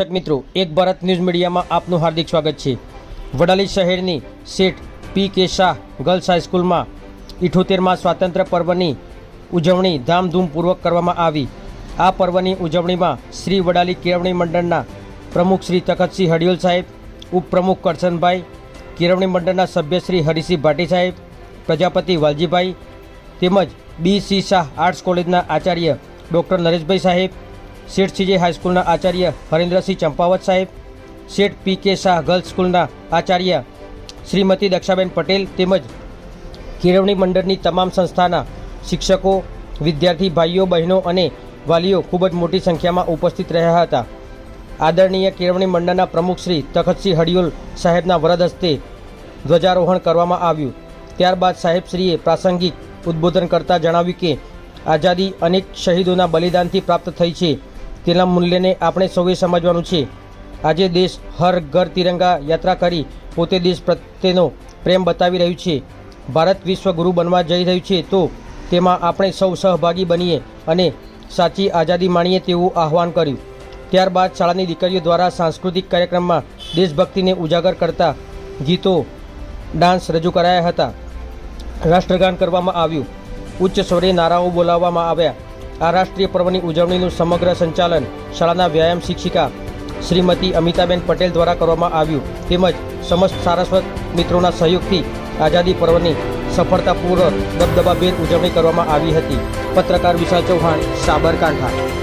દર્શક મિત્રો, એક ભારત ન્યૂઝ મીડિયામાં આપનું હાર્દિક સ્વાગત છે. વડાલી શહેરની શેઠ પી કે શાહ ગર્લ્સ હાઈસ્કૂલમાં ઇઠોતેરમાં સ્વાતંત્ર્ય પર્વની ઉજવણી ધામધૂમપૂર્વક કરવામાં આવી. આ પર્વની ઉજવણીમાં શ્રી વડાલી કેળવણી મંડળના પ્રમુખ શ્રી તખતસિંહ હડિયોલ સાહેબ, ઉપપ્રમુખ કરશનભાઈ, કેળવણી મંડળના સભ્ય શ્રી હરિસિંહ ભાટી સાહેબ, પ્રજાપતિ વાલજીભાઈ તેમજ બી સી શાહ આર્ટ્સ કોલેજના આચાર્ય ડૉક્ટર નરેશભાઈ સાહેબ શેઠ સીજે હાઈસ્કૂલના આચાર્ય હરેન્દ્રસિંહ ચંપાવત સાહેબ, શેઠ પી કે શાહ ગર્લ્સ સ્કૂલના આચાર્ય શ્રીમતી દક્ષાબેન પટેલ તેમજ કેળવણી મંડળની તમામ સંસ્થાના શિક્ષકો, વિદ્યાર્થી ભાઈઓ, બહેનો અને વાલીઓ ખૂબ જ મોટી સંખ્યામાં ઉપસ્થિત રહ્યા હતા. આદરણીય કેળવણી મંડળના પ્રમુખ શ્રી તખતસિંહ હડિયોલ સાહેબના વરદ હસ્તે ધ્વજારોહણ કરવામાં આવ્યું. ત્યારબાદ સાહેબશ્રીએ પ્રાસંગિક ઉદ્બોધન કરતાં જણાવ્યું કે, આઝાદી અનેક શહીદોના બલિદાનથી પ્રાપ્ત થઈ છે. તેના મૂલ્યને આપણે સૌએ સમજવાનું છે. આજે દેશ હર ઘર તિરંગા યાત્રા કરી પોતે દેશ પ્રત્યેનો પ્રેમ બતાવી રહ્યું છે. ભારત વિશ્વગુરુ બનવા જઈ રહ્યું છે તો તેમાં આપણે સૌ સહભાગી બનીએ અને સાચી આઝાદી માણીએ તેવું આહવાન કર્યું. ત્યારબાદ શાળાની દીકરીઓ દ્વારા સાંસ્કૃતિક કાર્યક્રમમાં દેશભક્તિને ઉજાગર કરતા ગીતો, ડાન્સ રજૂ કરાયા હતા. રાષ્ટ્રગાન કરવામાં આવ્યું. ઉચ્ચ સ્વરે નારાઓ બોલાવવામાં આવ્યા. આ રાષ્ટ્રીય પર્વની ઉજવણીનું સમગ્ર સંચાલન શાળાના વ્યાયામ શિક્ષિકા શ્રીમતી અમિતાબેન પટેલ દ્વારા કરવામાં આવ્યું. તેમજ સમસ્ત સારસ્વત મિત્રોના સહયોગથી આઝાદી પર્વની સફળતાપૂર્વક દબદબાભેર ઉજવણી કરવામાં આવી હતી. પત્રકાર વિશાલ ચૌહાણ, સાબરકાંઠા.